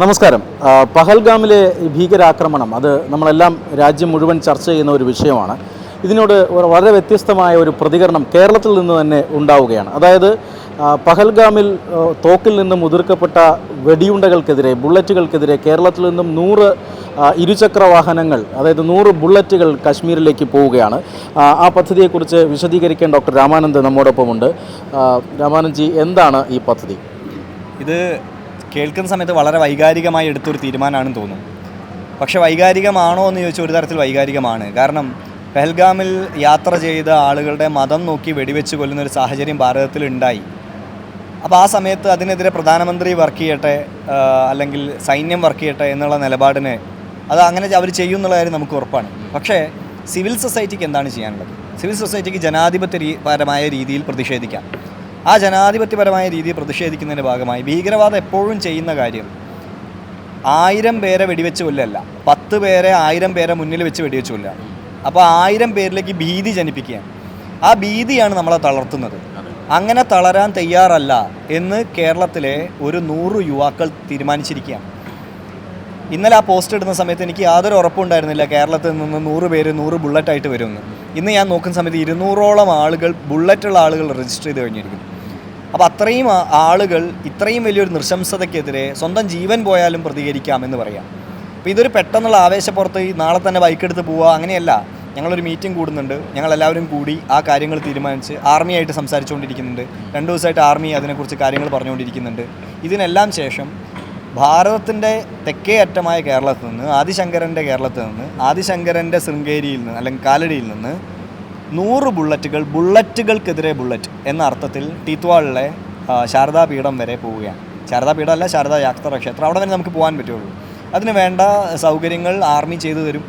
നമസ്കാരം. പഹൽഗാമിലെ ഭീകരാക്രമണം അത് നമ്മളെല്ലാം രാജ്യം മുഴുവൻ ചർച്ച ചെയ്യുന്ന ഒരു വിഷയമാണ്. ഇതിനോട് വളരെ വ്യത്യസ്തമായ ഒരു പ്രതികരണം കേരളത്തിൽ നിന്ന് തന്നെ ഉണ്ടാവുകയാണ്. അതായത് പഹൽഗാമിൽ തോക്കിൽ നിന്നും ഉതിർക്കപ്പെട്ട വെടിയുണ്ടകൾക്കെതിരെ ബുള്ളറ്റുകൾക്കെതിരെ കേരളത്തിൽ നിന്നും നൂറ് ഇരുചക്ര വാഹനങ്ങൾ അതായത് നൂറ് ബുള്ളറ്റുകൾ കാശ്മീരിലേക്ക് പോവുകയാണ്. ആ, പദ്ധതിയെക്കുറിച്ച് വിശദീകരിക്കാൻ ഡോക്ടർ രാമാനന്ദ് നമ്മോടൊപ്പമുണ്ട്. രാമാനന്ദ്ജി എന്താണ് ഈ പദ്ധതി? ഇത് കേൾക്കുന്ന സമയത്ത് വളരെ വൈകാരികമായി എടുത്തൊരു തീരുമാനമാണെന്ന് തോന്നും. പക്ഷേ വൈകാരികമാണോ എന്ന് ചോദിച്ചാൽ ഒരു തരത്തിൽ വൈകാരികമാണ്. കാരണം പെഹൽഗാമിൽ യാത്ര ചെയ്ത ആളുകളുടെ മതം നോക്കി വെടിവെച്ച് കൊല്ലുന്ന ഒരു സാഹചര്യം ഭാരതത്തിൽ ഉണ്ടായി. അപ്പോൾ ആ സമയത്ത് അതിനെതിരെ പ്രധാനമന്ത്രി വർക്ക് ചെയ്യട്ടെ അല്ലെങ്കിൽ സൈന്യം വർക്ക് ചെയ്യട്ടെ എന്നുള്ള നിലപാടിന് അത് അങ്ങനെ അവർ ചെയ്യും എന്നുള്ള കാര്യം നമുക്ക് ഉറപ്പാണ്. പക്ഷേ സിവിൽ സൊസൈറ്റിക്ക് എന്താണ് ചെയ്യാനുള്ളത്? സിവിൽ സൊസൈറ്റിക്ക് ജനാധിപത്യ പരമായ രീതിയിൽ പ്രതിഷേധിക്കാം. ആ ജനാധിപത്യപരമായ രീതിയിൽ പ്രതിഷേധിക്കുന്നതിന്റെ ഭാഗമായി ഭീകരവാദം എപ്പോഴും ചെയ്യുന്ന കാര്യം ആയിരം പേരെ വെടിവെച്ച് കൊല്ലല്ല. പത്ത് പേരെ ആയിരം പേരെ മുന്നിൽ വെച്ച് വെടിവെച്ച് കൊല്ലുക. അപ്പോൾ ആയിരം പേരിലേക്ക് ഭീതി ജനിപ്പിക്കുകയാണ്. ആ ഭീതിയാണ് നമ്മളെ തളർത്തുന്നത്. അങ്ങനെ തളരാൻ തയ്യാറല്ല എന്ന് കേരളത്തിലെ ഒരു നൂറ് യുവാക്കൾ തീരുമാനിച്ചിരിക്കുകയാണ്. ഇന്നലെ ആ പോസ്റ്റ് ഇടുന്ന സമയത്ത് എനിക്ക് യാതൊരു ഉറപ്പുണ്ടായിരുന്നില്ല കേരളത്തിൽ നിന്ന് നൂറ് പേര് നൂറ് ബുള്ളറ്റായിട്ട് വരുമെന്ന്. ഇന്ന് ഞാൻ നോക്കുന്ന സമയത്ത് ഇരുന്നൂറോളം ആളുകൾ ബുള്ളറ്റുള്ള ആളുകൾ രജിസ്റ്റർ ചെയ്ത് കഴിഞ്ഞിരിക്കുന്നു. അപ്പോൾ അത്രയും ആളുകൾ ഇത്രയും വലിയൊരു നൃശംസതയ്ക്കെതിരെ സ്വന്തം ജീവൻ പോയാലും പ്രതികരിക്കാമെന്ന് പറയാം. അപ്പോൾ ഇതൊരു പെട്ടെന്നുള്ള ആവേശപ്പുറത്ത് നാളെ തന്നെ ബൈക്ക് എടുത്ത് പോവുക അങ്ങനെയല്ല. ഞങ്ങളൊരു മീറ്റിംഗ് കൂടുന്നുണ്ട്. ഞങ്ങളെല്ലാവരും കൂടി ആ കാര്യങ്ങൾ തീരുമാനിച്ച് ആർമിയായിട്ട് സംസാരിച്ചുകൊണ്ടിരിക്കുന്നുണ്ട്. രണ്ട് ദിവസമായിട്ട് ആർമി അതിനെക്കുറിച്ച് കാര്യങ്ങൾ പറഞ്ഞുകൊണ്ടിരിക്കുന്നുണ്ട്. ഇതിനെല്ലാം ശേഷം ഭാരതത്തിന്റെ തെക്കേ അറ്റമായ കേരളത്തിൽ നിന്ന് ആദിശങ്കരന്റെ കേരളത്തിൽ നിന്ന് ആദിശങ്കരന്റെ ശൃംഗേരിയിൽ നിന്ന് അല്ലെങ്കിൽ കാലടിയിൽ നിന്ന് നൂറ് ബുള്ളറ്റുകൾ ബുള്ളറ്റുകൾക്കെതിരെ ബുള്ളറ്റ് എന്ന അർത്ഥത്തിൽ ടീത്വാളിലെ ശാരദാപീഠം വരെ പോവുകയാണ്. ശാരദാപീഠം അല്ല ശാരദാ യാത്ര ക്ഷേത്രം. അവിടെ വരെ നമുക്ക് പോകാൻ പറ്റുള്ളൂ. അതിന് വേണ്ട സൗകര്യങ്ങൾ ആർമി ചെയ്തു തരും.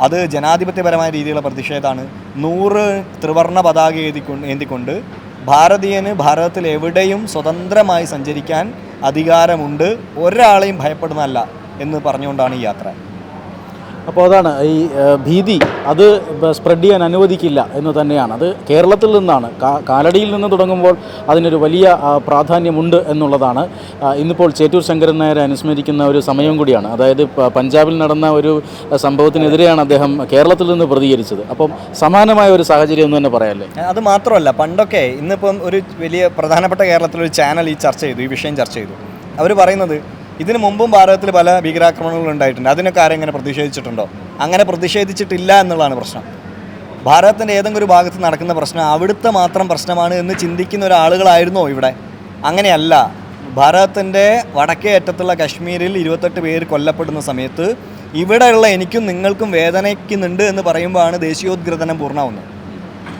അത് ജനാധിപത്യപരമായ രീതിയിലുള്ള പ്രതിഷേധമാണ്. നൂറ് ത്രിവർണ പതാക എഴുതിക്കൊണ്ട് ഏന്തിക്കൊണ്ട് ഭാരതീയന് ഭാരതത്തിൽ എവിടെയും സ്വതന്ത്രമായി സഞ്ചരിക്കാൻ അധികാരമുണ്ട്. ഒരാളെയും ഭയപ്പെടുന്നതല്ല എന്ന് പറഞ്ഞുകൊണ്ടാണ് ഈ യാത്ര. അപ്പോൾ അതാണ് ഈ ഭീതി അത് സ്പ്രെഡ് ചെയ്യാൻ അനുവദിക്കില്ല എന്ന് തന്നെയാണ്. അത് കേരളത്തിൽ നിന്നാണ്. കാലടിയിൽ നിന്ന് തുടങ്ങുമ്പോൾ അതിനൊരു വലിയ പ്രാധാന്യമുണ്ട് എന്നുള്ളതാണ്. ഇന്നിപ്പോൾ ചേറ്റൂർ ശങ്കരൻ നായരെ അനുസ്മരിക്കുന്ന ഒരു സമയം കൂടിയാണ്. അതായത് പഞ്ചാബിൽ നടന്ന ഒരു സംഭവത്തിനെതിരെയാണ് അദ്ദേഹം കേരളത്തിൽ നിന്ന് പ്രതികരിച്ചത്. അപ്പം സമാനമായ ഒരു സാഹചര്യം എന്ന് തന്നെ പറയാല്ലേ? അത് മാത്രമല്ല പണ്ടൊക്കെ ഇന്നിപ്പം ഒരു വലിയ പ്രധാനപ്പെട്ട കേരളത്തിലൊരു ചാനൽ ഈ ചർച്ച ചെയ്തു ഈ വിഷയം ചർച്ച ചെയ്തു. അവർ പറയുന്നത് ഇതിനു മുമ്പും ഭാരതത്തിൽ പല ഭീകരാക്രമണങ്ങൾ ഉണ്ടായിട്ടുണ്ട്. അതിനൊക്കെ ആരെങ്ങനെ പ്രതിഷേധിച്ചിട്ടുണ്ടോ? അങ്ങനെ പ്രതിഷേധിച്ചിട്ടില്ല എന്നുള്ളതാണ് പ്രശ്നം. ഭാരതത്തിന്റെ ഏതെങ്കിലും ഒരു ഭാഗത്ത് നടക്കുന്ന പ്രശ്നം അവിടുത്തെ മാത്രം പ്രശ്നമാണ് എന്ന് ചിന്തിക്കുന്ന ഒരാളുകളായിരുന്നോ ഇവിടെ? അങ്ങനെയല്ല. ഭാരതത്തിന്റെ വടക്കേ അറ്റത്തുള്ള കശ്മീരിൽ ഇരുപത്തെട്ട് പേര് കൊല്ലപ്പെടുന്ന സമയത്ത് ഇവിടെയുള്ള എനിക്കും നിങ്ങൾക്കും വേദനിക്കുന്നുണ്ട് എന്ന് പറയുമ്പോഴാണ് ദേശീയോദ്ഗ്രഥനം പൂർണമാവുന്നത്.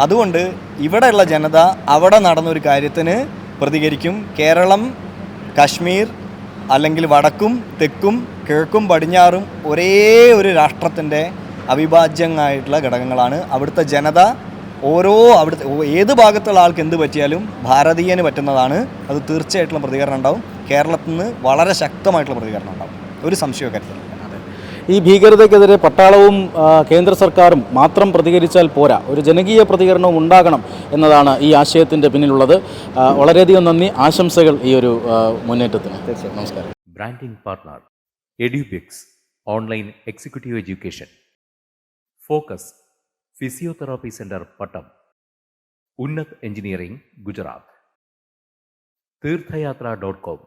അതുകൊണ്ട് ഇവിടെയുള്ള ജനത അവിടെ നടന്നൊരു കാര്യത്തിന് പ്രതികരിക്കും. കേരളം കശ്മീർ അല്ലെങ്കിൽ വടക്കും തെക്കും കിഴക്കും പടിഞ്ഞാറും ഒരേ ഒരു രാഷ്ട്രത്തിന്റെ അവിഭാജ്യങ്ങളായിട്ടുള്ള ഘടകങ്ങളാണ്. അവിടുത്തെ ജനത ഓരോ അവിടുത്തെ ഏത് ഭാഗത്തുള്ള ആൾക്ക് എന്ത് പറ്റിയാലും ഭാരതീയന് പറ്റുന്നതാണ്. അത് തീർച്ചയായിട്ടുള്ള പ്രതികരണം ഉണ്ടാവും. കേരളത്തിൽ നിന്ന് വളരെ ശക്തമായിട്ടുള്ള പ്രതികരണം ഉണ്ടാവും. ഒരു സംശയമൊക്കെ ഈ ഭീകരതയ്ക്കെതിരെ പട്ടാളവും കേന്ദ്ര സർക്കാരും മാത്രം പ്രതികരിച്ചാൽ പോരാ. ഒരു ജനകീയ പ്രതികരണവും ഉണ്ടാകണം എന്നതാണ് ഈ ആശയത്തിന്റെ പിന്നിലുള്ളത്. വളരെയധികം നന്ദി. ആശംസകൾ ഈ ഒരു മുന്നേറ്റത്തിന്. നമസ്കാരം. Branding partner Edubix online executive education focus physiotherapy centre Pattom Unnath engineering Gujarat Theerthayathra dot com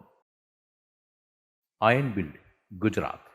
iron build Gujarat